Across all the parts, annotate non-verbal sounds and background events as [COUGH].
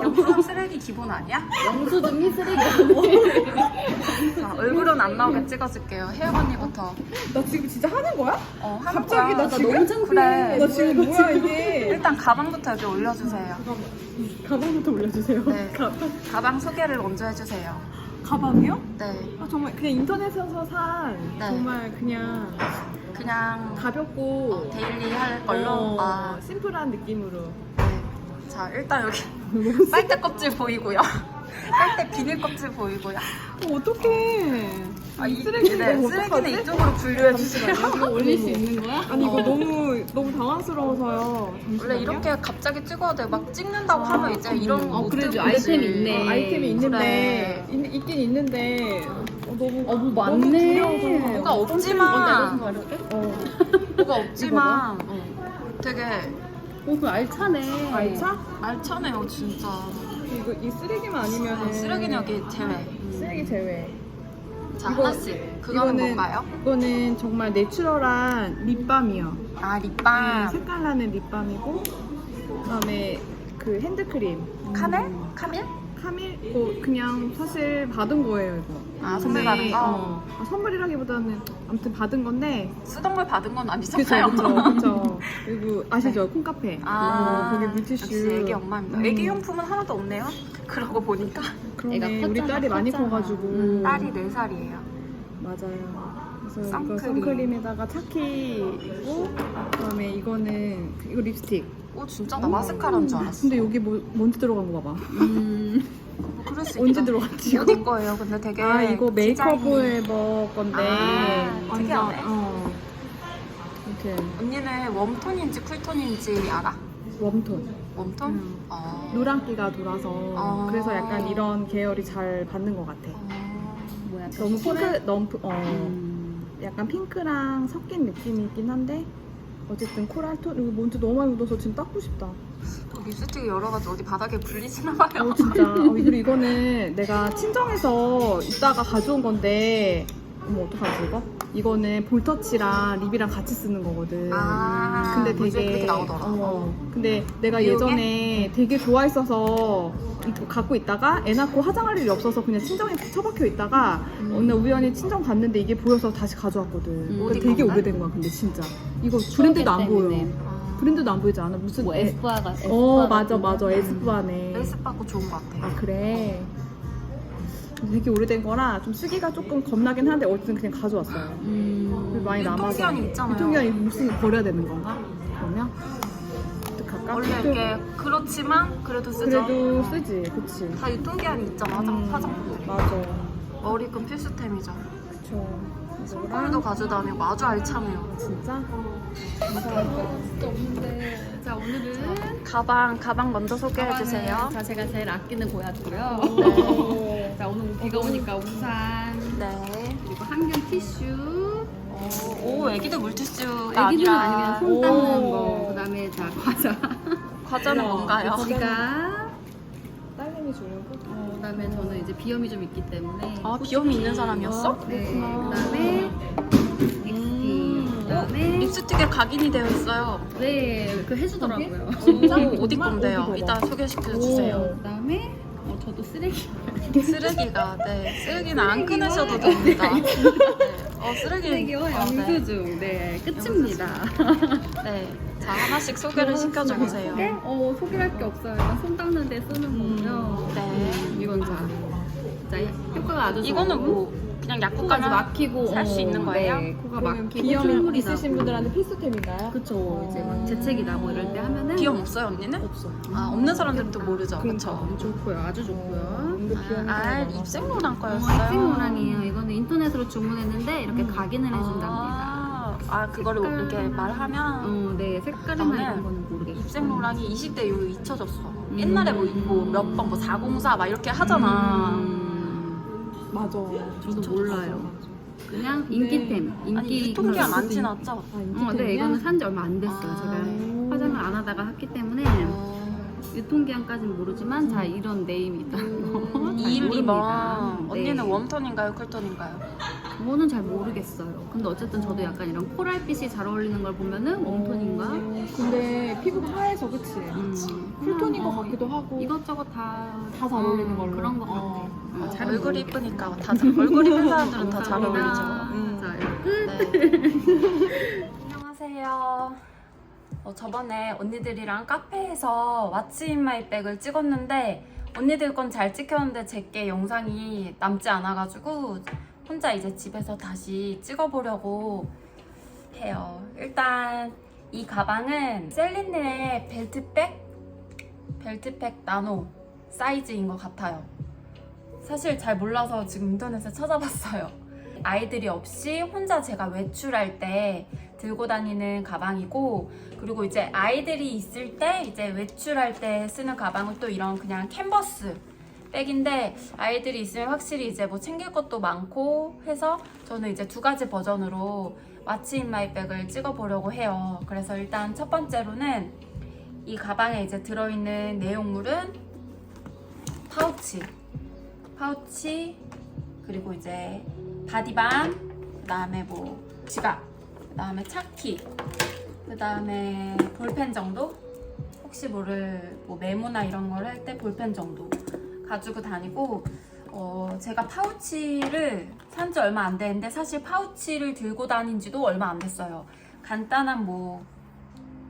영수증 쓰레기 기본 아니야? 영수증이 쓰레기. 자, 얼굴은 안 나오게 찍어줄게요. 혜영 언니부터. 나 지금 진짜 하는 거야? 어, 하는 갑자기 거야. 나 지금? 너무 창피해. 그래. 나 지금 뭐야 이게? 일단 가방부터 여기 올려주세요. 가방부터 올려주세요. 네. 가방. 가방 소개를 먼저 해주세요. 가방이요? 네. 아 정말 그냥 인터넷에서 산 네. 정말 그냥 그냥 가볍고 어, 데일리 할 걸로. 어, 아, 심플한 느낌으로. 네. 자, 일단 여기 [LAUGHS] 빨대 껍질 보이고요. [LAUGHS] 빨대 비닐 껍질 보이고요. 어, 어떡해. 아, 이, 쓰레기 네, 쓰레기는 어떡하지? 이쪽으로 분류해 주세요. 이거 올릴 수 있는 거야? 아니 이거 어. 너무 너무 당황스러워서요. 원래 이렇게 갑자기 찍어야 돼. 막 찍는다고 하면 이제 이런 어, 못 그래도 찍고 아이템이. 있네. 어, 아이템이 있는데 있, 있긴 있는데 어, 너무 어, 뭐 너무 많네. 두려워서. 뭐가 먼저 없지만? 어. 뭐가 없지만 되게 오, 그 알차네. 알차? 알차네요 진짜 이거 이 쓰레기만 아니면은 아, 쓰레기는 여기 제외 음, 쓰레기 제외. 자 이거- 하나씩 그거는 이거는- 뭔가요? 이거는 정말 내추럴한 립밤이요. 아 네, 립밤 색깔 나는 립밤이고 그다음에 그 핸드크림. 카멜? 카밀? 3일? 고 어, 그냥 사실 받은 거예요, 이거. 아, 선물 받은 거? 어, 아, 선물이라기보다는 아무튼 받은 건데. 쓰던 걸 받은 건 아니잖아요. 그쵸, 그쵸, 그쵸. 그리고 아시죠? 네. 콩카페. 아, 어, 거기 물티슈. 역시 애기 엄마입니다. 음. 애기 용품은 하나도 없네요. 그러고 보니까. 그러네. 우리 딸이 많이 컸잖아. 커가지고. 음, 딸이 4살이에요. 맞아요. 그래서 선크림. 선크림에다가 차키이고, 그다음에 이거는 이거 립스틱. 오 진짜 나 마스카라인 줄 알았어. 근데 여기 뭐 먼지 들어간 거 봐봐 음. 뭐 그럴 수 언제. 들어갔지 이거 어디 거예요? 근데 되게 아 이거 메이크업 디자인이- 에버 건데 아, 완전 특이하네. 어 아무튼 언니는 웜톤인지 쿨톤인지 알아? 웜톤 웜톤? 음. 어. 노란기가 돌아서 아. 그래서 약간 이런 계열이 잘 받는 것 같아 어. 뭐야? 너무 핑크 너무 프- 어 음. 약간 핑크랑 섞인 느낌이 있긴 한데 어쨌든 코랄톤 이거 먼지 너무 많이 묻어서 지금 닦고 싶다. 어 립스틱이 여러 가지 어디 바닥에 불리시나 봐요. 진짜. 어, 그리고 이거는 내가 친정에서 이따가 가져온 건데 어머 어떡하지 이거? 이거는 볼터치랑 립이랑 같이 쓰는 거거든 아, 근데? 되게 그렇게 나오더라. 어, 근데 내가 미용에? 예전에 되게 좋아했어서 이거 갖고 있다가 애 낳고 화장할 일이 없어서 그냥 친정에 처박혀 있다가 어느 날 우연히 친정 갔는데 이게 보여서 다시 가져왔거든. 음. 그러니까 어디 되게 건데? 오래된 거야. 근데 진짜 이거 브랜드도 안 보여. 때문에. 아. 브랜드도 안 보이지 않아? 무슨 뭐 애- 에스쁘아가 어 맞아 맞아 에스쁘아네. 레이스 받고 좋은 것 같아. 아 그래. 되게 오래된 거라 좀 쓰기가 조금 겁나긴 한데 어쨌든 그냥 가져왔어요. 음. 많이 남아서. 유통기한이 있잖아요. 유통기한이 무슨 버려야 되는 건가? 그러면 어떡할까? 원래 좀- 이게 그렇지만 그래도 쓰죠. 그래도 쓰지, 그치. 다 유통기한이 있잖아. 화장, 음, 화장품들이. 맞아. 머리끈 필수템이죠. 그쵸. 이거랑 가져다니고 아주 알차네요. 진짜? 진짜 없는데. 자 오늘은 가방 가방 먼저 소개해 주세요. 자 제가 제일 아끼는 고야고요. 네. [LAUGHS] 자 오늘 비가 오니까 우산 네. 그리고 항균 티슈. 오, 오 애기들 물티슈가 애기들은 아니라 아니면 손 닦는 오. 거. 그다음에 자 과자. 과자는 뭔가요? 지갑. 딸내미 주려고? 어, 그다음에 저는 이제 비염이 좀 있기 때문에. 아 비염이 있는 사람이었어? 네. 그렇구나. 그다음에 립스틱. 음. 그다음에 립스틱에 각인이 되어 있어요. 네, 그 해주더라고요. 진짜? 오, 어디 정말? 건데요? 어디 이따. 소개시켜 오. 주세요. 그다음에 어, 저도 쓰레기. 쓰레기가 네 쓰레기는 안 끊으셔도 됩니다. 네. 어 쓰레기 쓰레기와 어, 네. 영수증. 네, 끝입니다. [LAUGHS] 네. 자 하나씩 소개를 시켜줘 보세요. 네? 어, 소개할 게 없어요. 이건 손 닦는 데 쓰는 거고요. 네. 음, 이건 자. 자, 효과가 아주 이거는 좋은 뭐 그냥 약국 코가 가면 막히고 살 수 어, 있는 거예요? 네, 코가 막히고 비염 콧물이 있으신. 분들한테 필수템인가요? 그쵸. 이제 막 재채기 나고 이럴 때 하면은 비염 없어요 언니는? 없어. 아 없는 사람들은 또 모르죠. 그러니까. 그렇죠. 좋고요. 아주 좋고요. 이거 비염이 아, 아 많아서. 입생로랑 어, 거였어요. 입생로랑이에요. 이거는 인터넷으로 주문했는데 이렇게 음. 각인을 해준답니다. 아, 아 그거를 색깔. 이렇게 말하면 어, 네. 색깔이나 이런 거는 모르겠고. 입생로랑이 20대 이후로 잊혀졌어. 음. 옛날에 뭐몇 번 뭐 404 막 이렇게 하잖아. 음, 맞아. 저도 몰라요. 그냥 네. 인기템. 인기 아니 유통기한 안 지났죠? 아, 어, 인기템이야? 네, 이거는 산지 얼마 안 됐어요. 아. 제가 화장을 안 하다가 했기 때문에 어, 유통기한까지는 모르지만 자 이런 네임이 있다는 거. 잘 21, 모릅니다. 2번 언니는 네. 웜톤인가요? 쿨톤인가요? 그거는 잘 모르겠어요. 근데 어쨌든 저도 약간 이런 코랄빛이 잘 어울리는 걸 보면은 웜톤인가? 근데 피부가 하얘서 그치? 음, 쿨톤인 것 어, 같기도 하고 이것저것 다. 다 잘 어울리는 걸로. 그런 것 어. 같아. 어, 잘 얼굴이. 이쁘니까 다 잘, [LAUGHS] 얼굴 이쁜 사람들은 다 잘 어울리죠. 음. 자, 끝. [LAUGHS] 안녕하세요. 어, 저번에 언니들이랑 카페에서 왓츠 인 마이 백을 찍었는데 언니들 건 잘 찍혔는데 제게 영상이 남지 않아가지고 혼자 이제 집에서 다시 찍어보려고 해요. 일단 이 가방은 셀린느의 벨트백? 벨트백 나노 사이즈인 것 같아요. 사실 잘 몰라서 지금 인터넷에 찾아봤어요. 아이들이 없이 혼자 제가 외출할 때 들고 다니는 가방이고 그리고 이제 아이들이 있을 때 이제 외출할 때 쓰는 가방은 또 이런 그냥 캔버스 백인데 아이들이 있으면 확실히 이제 뭐 챙길 것도 많고 해서 저는 이제 두 가지 버전으로 왓츠 인 마이 백을 찍어 보려고 해요. 그래서 일단 첫 번째로는 이 가방에 이제 들어있는 내용물은 파우치 파우치 그리고 이제 바디밤 그다음에 뭐 지갑 그 다음에 차키 그 다음에 볼펜 정도? 혹시 모를 뭐 메모나 이런 걸 할 때 볼펜 정도 가지고 다니고 어 제가 파우치를 산 지 얼마 안 되는데 사실 파우치를 들고 다닌 지도 얼마 안 됐어요. 간단한 뭐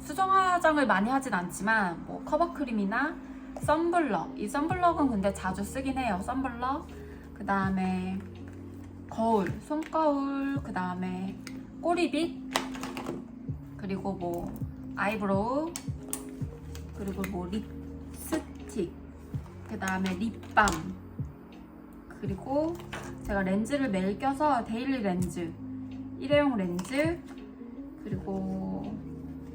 수정 화장을 많이 하진 않지만 뭐 커버 크림이나 썬블럭 이 썬블럭은 근데 자주 쓰긴 해요. 썬블럭 그 다음에 거울 손거울 그 다음에 꼬리빗 그리고 뭐 아이브로우 그리고 뭐 립스틱 그 다음에 립밤 그리고 제가 렌즈를 매일 껴서 데일리 렌즈 일회용 렌즈 그리고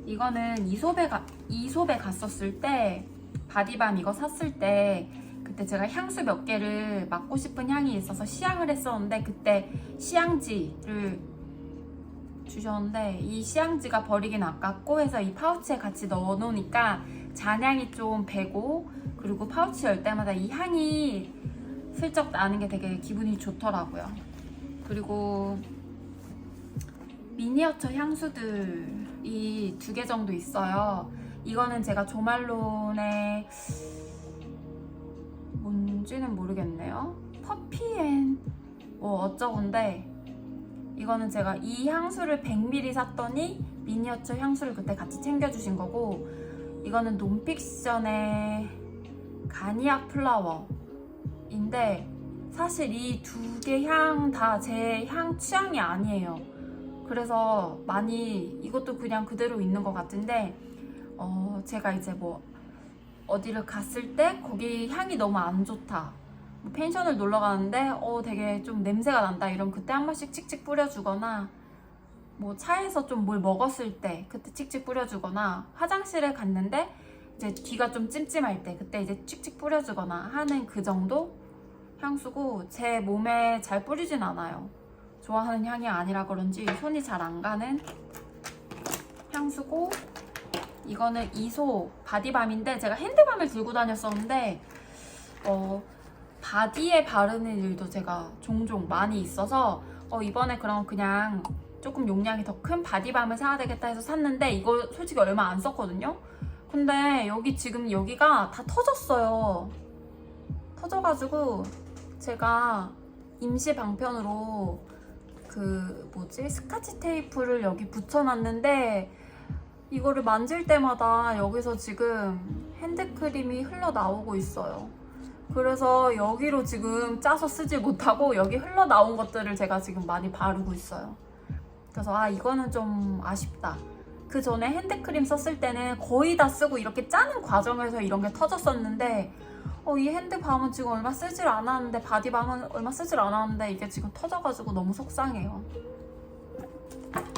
이거는 이솝에 가, 이솝에 갔었을 때 바디밤 이거 샀을 때 그때 제가 향수 몇 개를 맡고 싶은 향이 있어서 시향을 했었는데 그때 시향지를 주셨는데 이 시향지가 버리긴 아깝고 해서 이 파우치에 같이 넣어 놓으니까 잔향이 좀 배고 그리고 파우치 열 때마다 이 향이 슬쩍 나는 게 되게 기분이 좋더라고요. 그리고 미니어처 향수들이 두 개 정도 있어요. 이거는 제가 조말론의 뭔지는 모르겠네요. 퍼피앤 뭐 어쩌고인데 이거는 제가 이 향수를 100ml 샀더니 미니어처 향수를 그때 같이 챙겨주신 거고 이거는 논픽션의 가니악 플라워인데 사실 이 두 개 향 다 제 향 취향이 아니에요. 그래서 많이 이것도 그냥 그대로 있는 것 같은데 어 제가 이제 뭐 어디를 갔을 때 거기 향이 너무 안 좋다. 뭐 펜션을 놀러 가는데 어 되게 좀 냄새가 난다 이런 그때 한 번씩 칙칙 뿌려주거나 뭐 차에서 좀 뭘 먹었을 때 그때 칙칙 뿌려주거나 화장실에 갔는데 이제 귀가 좀 찜찜할 때 그때 이제 칙칙 뿌려주거나 하는 그 정도 향수고 제 몸에 잘 뿌리진 않아요. 좋아하는 향이 아니라 그런지 손이 잘 안 가는 향수고 이거는 이소 바디밤인데 제가 핸드밤을 들고 다녔었는데 어 바디에 바르는 일도 제가 종종 많이 있어서 어 이번에 그럼 그냥 조금 용량이 더 큰 바디밤을 사야 되겠다 해서 샀는데 이거 솔직히 얼마 안 썼거든요. 근데 여기 지금 여기가 다 터졌어요. 터져가지고 제가 임시 방편으로 그 뭐지 스카치 테이프를 여기 붙여놨는데 이거를 만질 때마다 여기서 지금 핸드크림이 흘러나오고 있어요. 그래서 여기로 지금 짜서 쓰지 못하고 여기 흘러나온 것들을 제가 지금 많이 바르고 있어요. 그래서 아 이거는 좀 아쉽다. 그 전에 핸드크림 썼을 때는 거의 다 쓰고 이렇게 짜는 과정에서 이런 게 터졌었는데 어, 이 핸드밤은 지금 얼마 쓰질 않았는데 바디밤은 얼마 쓰질 않았는데 이게 지금 터져가지고 너무 속상해요.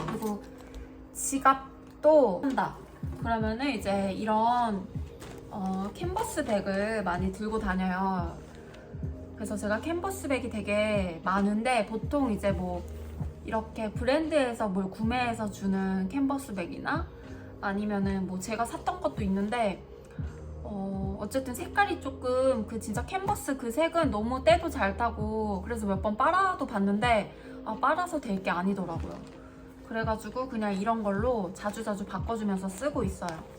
그리고 지갑도 한다. 그러면은 이제 이런 어, 캔버스 백을 많이 들고 다녀요. 그래서 제가 캔버스 백이 되게 많은데 보통 이제 뭐 이렇게 브랜드에서 뭘 구매해서 주는 캔버스 백이나 아니면은 뭐 제가 샀던 것도 있는데 어, 어쨌든 색깔이 조금 그 진짜 캔버스 그 색은 너무 때도 잘 타고 그래서 몇 번 빨아도 봤는데 아, 빨아서 될 게 아니더라고요. 그래가지고 그냥 이런 걸로 자주자주 바꿔주면서 쓰고 있어요.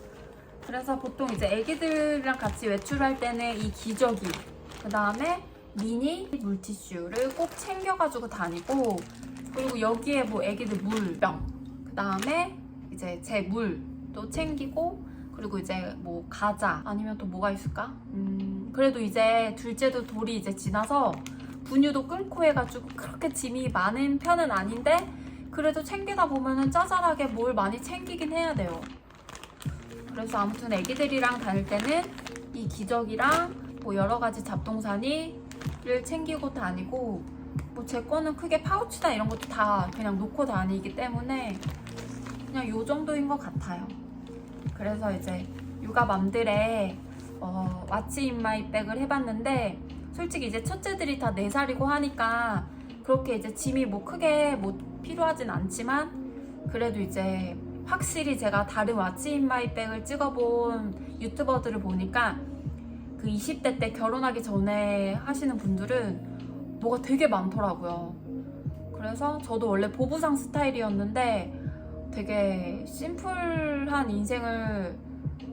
그래서 보통 이제 애기들이랑 같이 외출할 때는 이 기저귀, 그 다음에 미니 물티슈를 꼭 챙겨가지고 다니고 그리고 여기에 뭐 애기들 물병, 그 다음에 이제 제 물도 챙기고 그리고 이제 뭐 과자 아니면 또 뭐가 있을까? 음 그래도 이제 둘째도 돌이 이제 지나서 분유도 끊고 해가지고 그렇게 짐이 많은 편은 아닌데 그래도 챙기다 보면은 짜잘하게 뭘 많이 챙기긴 해야 돼요. 그래서 아무튼 애기들이랑 다닐 때는 이 기저귀랑 뭐 여러 가지 잡동사니를 챙기고 다니고 뭐 제 거는 크게 파우치나 이런 것도 다 그냥 놓고 다니기 때문에 그냥 요 정도인 것 같아요. 그래서 이제 육아맘들의 어, 왓츠 인마이 백을 해봤는데 솔직히 이제 첫째들이 다 4살이고 하니까 그렇게 이제 짐이 뭐 크게 뭐 필요하진 않지만 그래도 이제 확실히 제가 다른 왓츠 인마이 백을 찍어본 유튜버들을 보니까 그 20대 때 결혼하기 전에 하시는 분들은 뭐가 되게 많더라고요. 그래서 저도 원래 보부상 스타일이었는데 되게 심플한 인생을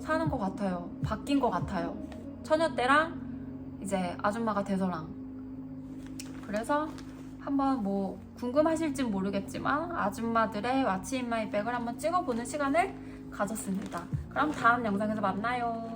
사는 것 같아요. 바뀐 것 같아요. 처녀 때랑 이제 아줌마가 돼서랑. 그래서 한번 뭐 궁금하실진 모르겠지만 아줌마들의 왓츠 인 마이 백을 한번 찍어보는 시간을 가졌습니다. 그럼 다음 영상에서 만나요.